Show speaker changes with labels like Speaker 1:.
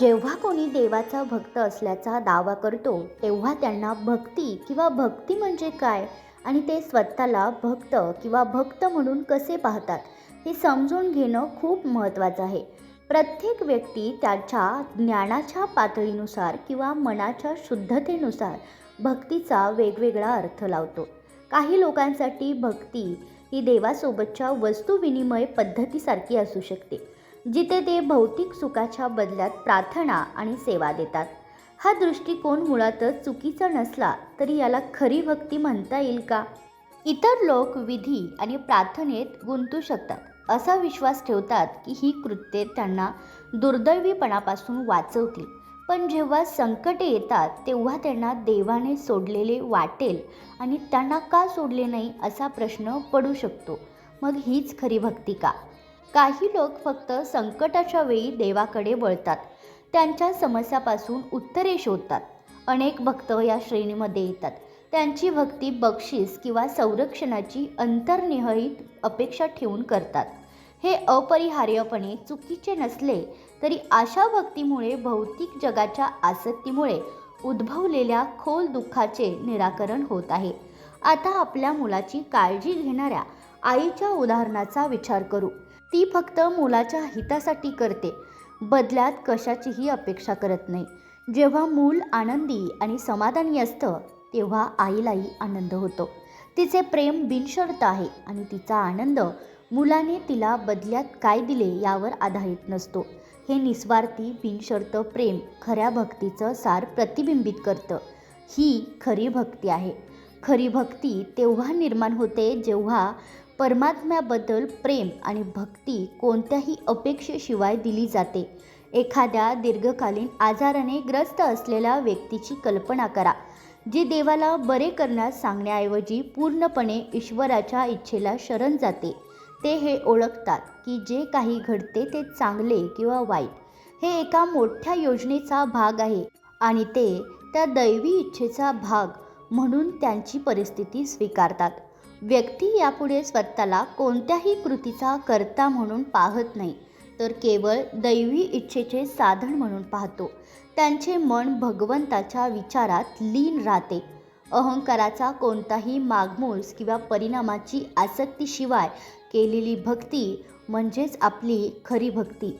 Speaker 1: जेव्हा कोणी देवाचा भक्त असल्याचा दावा करतो तेव्हा त्यांना भक्ती किंवा भक्ती म्हणजे काय? आणि ते स्वतःला भक्त किंवा भक्त म्हणून कसे पाहतात? हे समजून घेणं खूप महत्त्वाचं आहे. प्रत्येक व्यक्ती त्याच्या ज्ञानाच्या पातळीनुसार किंवा मनाच्या शुद्धतेनुसार भक्तीचा वेगवेगळा अर्थ लावतो. काही लोकांसाठी भक्ती ही देवासोबतच्या वस्तुविनिमय पद्धतीसारखी असू शकते. जिथे ते भौतिक सुखाच्या बदल्यात प्रार्थना आणि सेवा देतात. हा दृष्टिकोन मुळातच चुकीचा नसला तरी याला खरी भक्ती म्हणता येईल का? इतर लोक विधी आणि प्रार्थनेत गुंतू शकतात असा विश्वास ठेवतात की ही कृत्ये त्यांना दुर्दैवीपणापासून वाचवतील. पण जेव्हा संकटे येतात तेव्हा त्यांना देवाने सोडलेले वाटेल आणि त्यांना का सोडले नाही असा प्रश्न पडू शकतो. मग हीच खरी भक्ती का? काही लोक फक्त संकटाच्या वेळी देवाकडे वळतात. त्यांच्या समस्यापासून उत्तरे शोधतात. अनेक भक्त या श्रेणीमध्ये येतात. त्यांची भक्ती बक्षीस किंवा संरक्षणाची अंतर्निहित अपेक्षा ठेवून करतात. हे अपरिहार्यपणे चुकीचे नसले तरी अशा भक्तीमुळे भौतिक जगाच्या आसक्तीमुळे उद्भवलेल्या खोल दुःखाचे निराकरण होत आहे. आता आपल्या मुलाची काळजी घेणाऱ्या आईच्या उदाहरणाचा विचार करू. ती फक्त मुलाच्या हितासाठी करते. बदल्यात कशाचीही अपेक्षा करत नाही. जेव्हा मूल आनंदी आणि समाधानी असतं तेव्हा आईलाही आनंद होतो. तिचे प्रेम बिनशर्त आहे आणि तिचा आनंद मुलाने तिला बदल्यात काय दिले यावर आधारित नसतो. हे निस्वार्थी बिनशर्त प्रेम खऱ्या भक्तीचं सार प्रतिबिंबित करतं. ही खरी भक्ती आहे. खरी भक्ती तेव्हा निर्माण होते जेव्हा परमात्म्याबद्दल प्रेम आणि भक्ती कोणत्याही अपेक्षेशिवाय दिली जाते. एखाद्या दीर्घकालीन आजाराने ग्रस्त असलेल्या व्यक्तीची कल्पना करा जी देवाला बरे करण्यास सांगण्याऐवजी पूर्णपणे ईश्वराच्या इच्छेला शरण जाते. ते हे ओळखतात की जे काही घडते ते चांगले किंवा वाईट. हे एका मोठ्या योजनेचा भाग आहे आणि ते त्या दैवी इच्छेचा भाग म्हणून त्यांची परिस्थिती स्वीकारतात. व्यक्ती यापुढे स्वतःला कोणत्याही कृतीचा कर्ता म्हणून पाहत नाही तर केवळ दैवी इच्छेचे साधन म्हणून पाहतो. त्यांचे मन भगवंताच्या विचारात लीन राहते. अहंकाराचा कोणताही मागमूस किंवा परिणामाची आसक्तीशिवाय केलेली भक्ती म्हणजेच आपली खरी भक्ती.